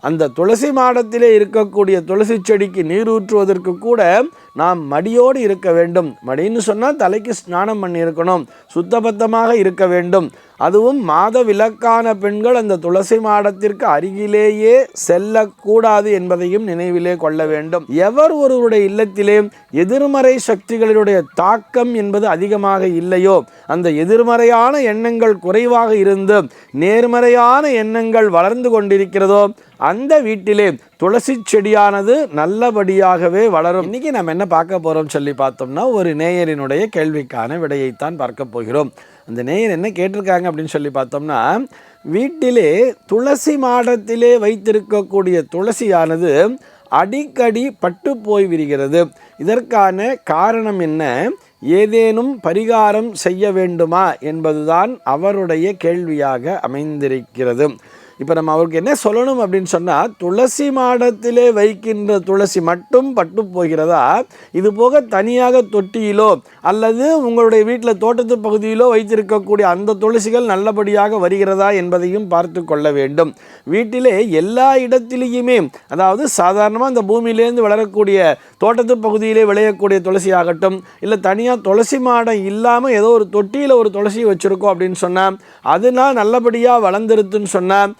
அந்த துளசி மாடத்திலே இருக்கக்கூடிய துளசி செடிக்கு நீர் ஊற்றுவதற்கு கூட நாம் மடியோடு இருக்க வேண்டும். மடின்னு சொன்னால் தலைக்கு ஸ்நானம் பண்ணியிருக்கணும். சுத்தபத்தமாக இருக்க வேண்டும். அதுவும் மாத விலக்கான பெண்கள் அந்த துளசி மாடத்திற்கு அருகிலேயே செல்லக்கூடாது என்பதையும் நினைவிலே கொள்ள வேண்டும். எவர் ஒருவருடைய இல்லத்திலே எதிர்மறை சக்திகளினுடைய தாக்கம் என்பது அதிகமாக இல்லையோ அந்த எதிர்மறையான எண்ணங்கள் குறைவாக இருந்து நேர்மறையான எண்ணங்கள் வளர்ந்து கொண்டிருக்கிறதோ அந்த வீட்டிலே துளசி செடியானது நல்லபடியாகவே வளரும். இன்னைக்கு நம்ம என்ன பார்க்க போகிறோம் சொல்லி பார்த்தோம்னா ஒரு நேயரினுடைய கேள்விக்கான விடையைத்தான் பார்க்க போகிறோம். அந்த நேயர் என்ன கேட்டிருக்காங்க அப்படின்னு சொல்லி பார்த்தோம்னா வீட்டிலே துளசி மாடத்திலே வைத்திருக்கக்கூடிய துளசியானது அடிக்கடி பட்டு போய் விடுகிறது இதற்கான காரணம் என்ன? ஏதேனும் பரிகாரம் செய்ய வேண்டுமா? என்பதுதான் அவருடைய கேள்வியாக அமைந்திருக்கிறது. இப்போ நம்ம அவருக்கு என்ன சொல்லணும் அப்படின்னு சொன்னால் துளசி மாடத்திலே வைக்கின்ற துளசி மட்டும் பட்டு போகிறதா? இது போக தனியாக தொட்டியிலோ அல்லது உங்களுடைய வீட்டில் தோட்டத்து பகுதியிலோ வைத்திருக்கக்கூடிய அந்த துளசிகள் நல்லபடியாக வருகிறதா என்பதையும் பார்த்து கொள்ள வேண்டும். வீட்டிலே எல்லா இடத்திலேயுமே அதாவது சாதாரணமாக அந்த பூமியிலேருந்து வளரக்கூடிய தோட்டத்து பகுதியிலே விளையக்கூடிய துளசி ஆகட்டும் இல்லை தனியாக துளசி மாடம் இல்லாமல் ஏதோ ஒரு தொட்டியில் ஒரு துளசி வச்சுருக்கோம் அப்படின்னு சொன்னால் அதனால் நல்லபடியாக வளர்ந்துருதுன்னு சொன்னால்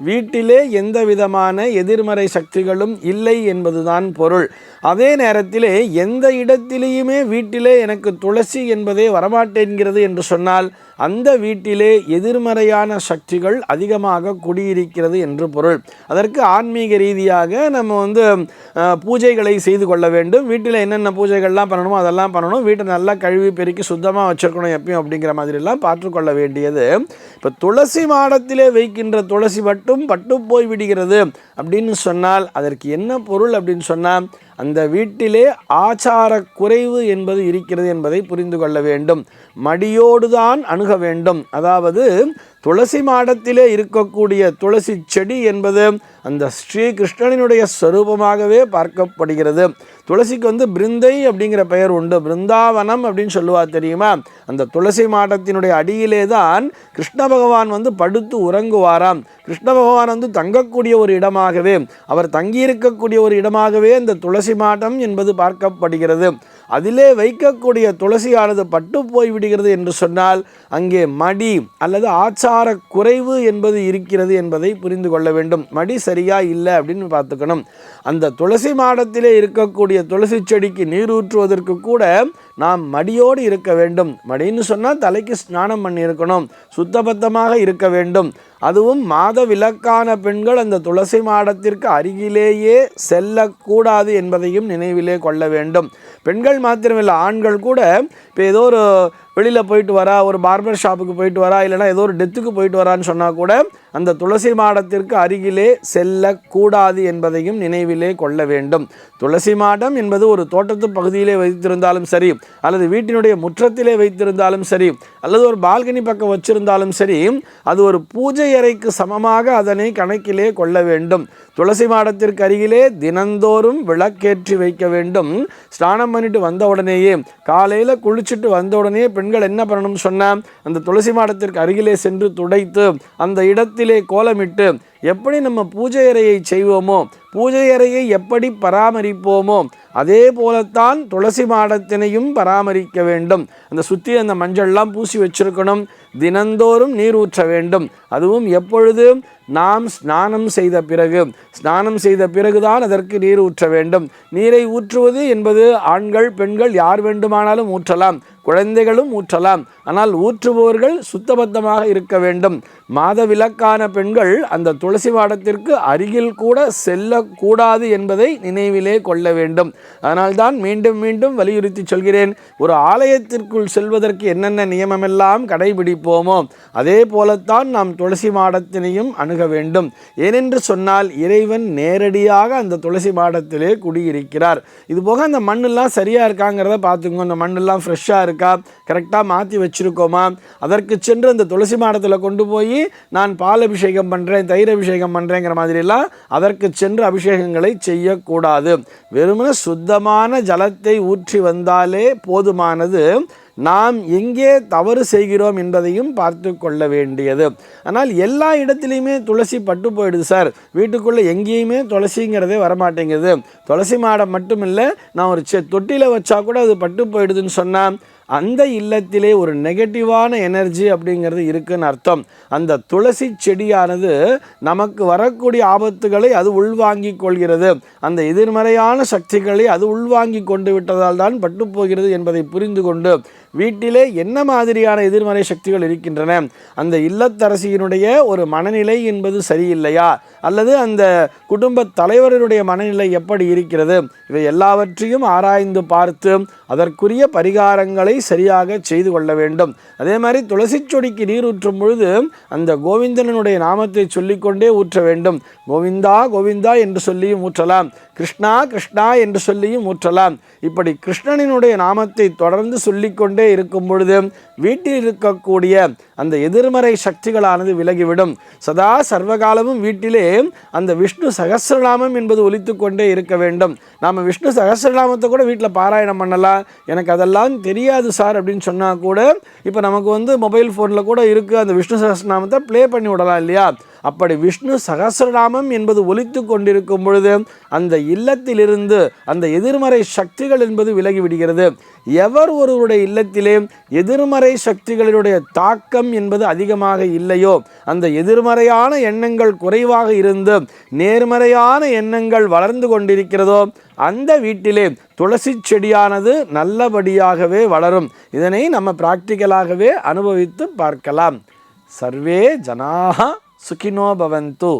வீட்டிலே எந்த விதமான எதிர்மறை சக்திகளும் இல்லை என்பதுதான் பொருள். அதே நேரத்திலே எந்த இடத்திலேயுமே வீட்டிலே எனக்கு துளசி என்பதே வரமாட்டேன்கிறது என்று சொன்னால் அந்த வீட்டிலே எதிர்மறையான சக்திகள் அதிகமாக குடியிருக்கிறது என்று பொருள். அதற்கு ஆன்மீக ரீதியாக நம்ம வந்து பூஜைகளை செய்து கொள்ள வேண்டும். வீட்டில் என்னென்ன பூஜைகள்லாம் பண்ணணுமோ அதெல்லாம் பண்ணணும். வீட்டை நல்லா கழுவி பெருக்கி சுத்தமாக வச்சுருக்கணும் எப்பயும் அப்படிங்கிற மாதிரிலாம் பார்த்துக்கொள்ள வேண்டியது. இப்போ துளசி மாடத்திலே வைக்கின்ற துளசி மட்டும் பட்டு போய் விடுகிறது. அப்படின்னு சொன்னால் அதற்கு என்ன பொருள் அப்படின்னு சொன்னால் அந்த வீட்டிலே ஆச்சார குறைவு என்பது இருக்கிறது என்பதை புரிந்து கொள்ள வேண்டும். மடியோடு தான் அணுக வேண்டும். அதாவது துளசி மாடத்திலே இருக்கக்கூடிய துளசி செடி என்பது அந்த ஸ்ரீ கிருஷ்ணனினுடைய ஸ்வரூபமாகவே பார்க்கப்படுகிறது. துளசிக்கு வந்து பிருந்தை அப்படிங்கிற பெயர் உண்டு. பிருந்தாவனம் அப்படின்னு சொல்லுவா தெரியுமா? அந்த துளசி மாடத்தினுடைய அடியிலே தான் கிருஷ்ண பகவான் வந்து படுத்து உறங்குவாராம். கிருஷ்ண பகவான் வந்து தங்கக்கூடிய ஒரு இடமாக இடமாகவே அவர் தங்கியிருக்கக்கூடிய ஒரு இடமாகவே இந்த துளசி மாடம் என்பது பார்க்கப்படுகிறது. அதிலே வைக்கக்கூடிய துளசியானது பட்டு போய்விடுகிறது என்று சொன்னால் அங்கே மடி அல்லது ஆச்சார குறைவு என்பது இருக்கிறது என்பதை புரிந்து கொள்ள வேண்டும். மடி சரியா இல்லை அப்படின்னு பார்த்துக்கணும். அந்த துளசி மாடத்திலே இருக்கக்கூடிய துளசி செடிக்கு நீர் ஊற்றுவதற்கு கூட நாம் மடியோடு இருக்க வேண்டும். மடின்னு சொன்னால் தலைக்கு ஸ்நானம் பண்ணியிருக்கணும். சுத்தபத்தமாக இருக்க வேண்டும். அதுவும் மாத விலக்கான பெண்கள் அந்த துளசி மாடத்திற்கு அருகிலேயே செல்லக்கூடாது என்பதையும் நினைவிலே கொள்ள வேண்டும். பெண்கள் மாத்திரமில்லை ஆண்கள் கூட. இப்போ ஏதோ ஒரு வெளியில் போயிட்டு வரா ஒரு பார்பர் ஷாப்புக்கு போயிட்டு வரா இல்லைன்னா ஏதோ ஒரு டெத்துக்கு போயிட்டு வரான்னு சொன்னால் கூட அந்த துளசி மாடத்திற்கு அருகிலே செல்லக்கூடாது என்பதையும் நினைவிலே கொள்ள வேண்டும். துளசி மாடம் என்பது ஒரு தோட்டத்து பகுதியிலே வைத்திருந்தாலும் சரி அல்லது வீட்டினுடைய முற்றத்திலே வைத்திருந்தாலும் சரி அல்லது ஒரு பால்கனி பக்கம் வச்சிருந்தாலும் சரி அது ஒரு பூஜை அறைக்கு சமமாக அதனை கணக்கிலே கொள்ள வேண்டும். துளசி மாடத்திற்கு அருகிலே தினந்தோறும் விளக்கேற்றி வைக்க வேண்டும். ஸ்நானம் பண்ணிட்டு வந்த உடனேயே காலையில் குளிச்சுட்டு வந்த உடனே பெண்கள் என்ன பண்ணணும்னு சொன்னால் அந்த துளசி மாடத்திற்கு அருகிலே சென்று துடைத்து அந்த இடத்திலே கோலமிட்டு எப்படி நம்ம பூஜை அறையை செய்வோமோ பூஜை அறையை எப்படி பராமரிப்போமோ அதே போலத்தான் துளசி மாடத்தினையும் பராமரிக்க வேண்டும். அந்த சுற்றி அந்த மஞ்சள்லாம் பூசி வச்சிருக்கணும். தினந்தோறும் நீர் ஊற்ற வேண்டும். அதுவும் எப்பொழுது? நாம் ஸ்நானம் செய்த பிறகு. ஸ்நானம் செய்த பிறகுதான் அதற்கு நீர் ஊற்ற வேண்டும். நீரை ஊற்றுவது என்பது ஆண்கள் பெண்கள் யார் வேண்டுமானாலும் ஊற்றலாம். குழந்தைகளும் ஊற்றலாம். ஆனால் ஊற்றுபவர்கள் சுத்தபத்தமாக இருக்க வேண்டும். மாதவிலக்கான பெண்கள் அந்த துளசி வாடத்திற்கு அருகில் கூட செல்லக்கூடாது என்பதை நினைவிலே கொள்ள வேண்டும். அதனால்தான் மீண்டும் மீண்டும் வலியுறுத்தி சொல்கிறேன் ஒரு ஆலயத்திற்குள் செல்வதற்கு என்னென்ன நியமமெல்லாம் கடைபிடிப்போமோ அதே போலத்தான் நாம் துளசி மாடத்தினையும் அணுக வேண்டும். ஏனென்று சொன்னால் இறைவன் நேரடியாக அந்த துளசி மாடத்திலே குடியிருக்கிறார். இதுபோக அந்த மண்ணெல்லாம் சரியாக இருக்காங்கிறத பார்த்துக்கோங்க. அந்த மண்ணெல்லாம் ஃப்ரெஷ்ஷாக இருக்குது கரெக்டாக மாற்றி வச்சுருக்கோமா? அதற்கு சென்று அந்த துளசி மாடத்தில் கொண்டு போய் நான் பால் அபிஷேகம் பண்ணுறேன் தயிர் அபிஷேகம் பண்ணுறேங்கிற மாதிரிலாம் அதற்கு சென்று அபிஷேகங்களை செய்யக்கூடாது. வெறுமனே சுத்தமான ஜலத்தை ஊற்றி வந்தாலே போதுமானது. நாம் எங்கே தவறு செய்கிறோம் என்பதையும் பார்த்து கொள்ள வேண்டியது. ஆனால் எல்லா இடத்துலையுமே துளசி பட்டு போயிடுது சார். வீட்டுக்குள்ளே எங்கேயுமே துளசிங்கிறதே வரமாட்டேங்குது. துளசி மாடம் மட்டும் இல்லை நான் ஒரு செ தொட்டியில் வச்சா கூட அது பட்டு போயிடுதுன்னு சொன்னால் அந்த இல்லத்திலே ஒரு நெகட்டிவான எனர்ஜி அப்படிங்கிறது இருக்குன்னு அர்த்தம். அந்த துளசி செடியானது நமக்கு வரக்கூடிய ஆபத்துகளை அது உள்வாங்கிக் கொள்கிறது. அந்த எதிர்மறையான சக்திகளை அது உள்வாங்கி கொண்டு விட்டதால் தான் பட்டுப்போகிறது என்பதை புரிந்து கொண்டு வீட்டிலே என்ன மாதிரியான எதிர்மறை சக்திகள் இருக்கின்றன? அந்த இல்லத்தரசியினுடைய ஒரு மனநிலை என்பது சரியில்லையா? அல்லது அந்த குடும்ப தலைவரினுடைய மனநிலை எப்படி இருக்கிறது? இவை எல்லாவற்றையும் ஆராய்ந்து பார்த்து அதற்குரிய பரிகாரங்களை சரியாக செய்து கொள்ள வேண்டும். அதே மாதிரி துளசி செடிக்கு நீர் ஊற்றும் பொழுது அந்த கோவிந்தனுடைய நாமத்தை சொல்லிக்கொண்டே ஊற்ற வேண்டும். கோவிந்தா கோவிந்தா என்று சொல்லியும் ஊற்றலாம். கிருஷ்ணா கிருஷ்ணா என்று சொல்லியும் ஊற்றலாம். இப்படி கிருஷ்ணனினுடைய நாமத்தை தொடர்ந்து சொல்லிக்கொண்டே இருக்கும் பொழுது வீட்டில் இருக்கக்கூடிய அந்த எதிர்மறை சக்திகளானது விலகிவிடும். சதா சர்வகாலமும் வீட்டிலே அந்த விஷ்ணு சகசிரநாமம் என்பது ஒலித்து கொண்டே இருக்க வேண்டும். நாம் விஷ்ணு சகசிரநாமத்தை கூட வீட்டில் பாராயணம் பண்ணலாம். எனக்கு அதெல்லாம் தெரியாது. சார் அப்படின்னு சொன்னால் கூட இப்போ நமக்கு வந்து மொபைல் ஃபோனில் கூட இருக்குது அந்த விஷ்ணு சகசிரநாமத்தை ப்ளே பண்ணி விடலாம் இல்லையா? அப்படி விஷ்ணு சகசிரநாமம் என்பது ஒலித்து கொண்டிருக்கும் பொழுது அந்த இல்லத்திலிருந்து அந்த எதிர்மறை சக்திகள் என்பது விலகி விடுகிறது. எவர் ஒருவருடைய இல்லத்திலே எதிர்மறை சக்திகளினுடைய தாக்கம் என்பது அதிகமாக இல்லையோ அந்த எதிர்மறையான எண்ணங்கள் குறைவாக இருந்து நேர்மறையான எண்ணங்கள் வளர்ந்து கொண்டிருக்கிறதோ அந்த வீட்டிலே துளசி செடியானது நல்லபடியாகவே வளரும். இதனை நம்ம பிராக்டிக்கலாகவே அனுபவித்து பார்க்கலாம். சர்வே ஜனாக சுகினோ பவந்து.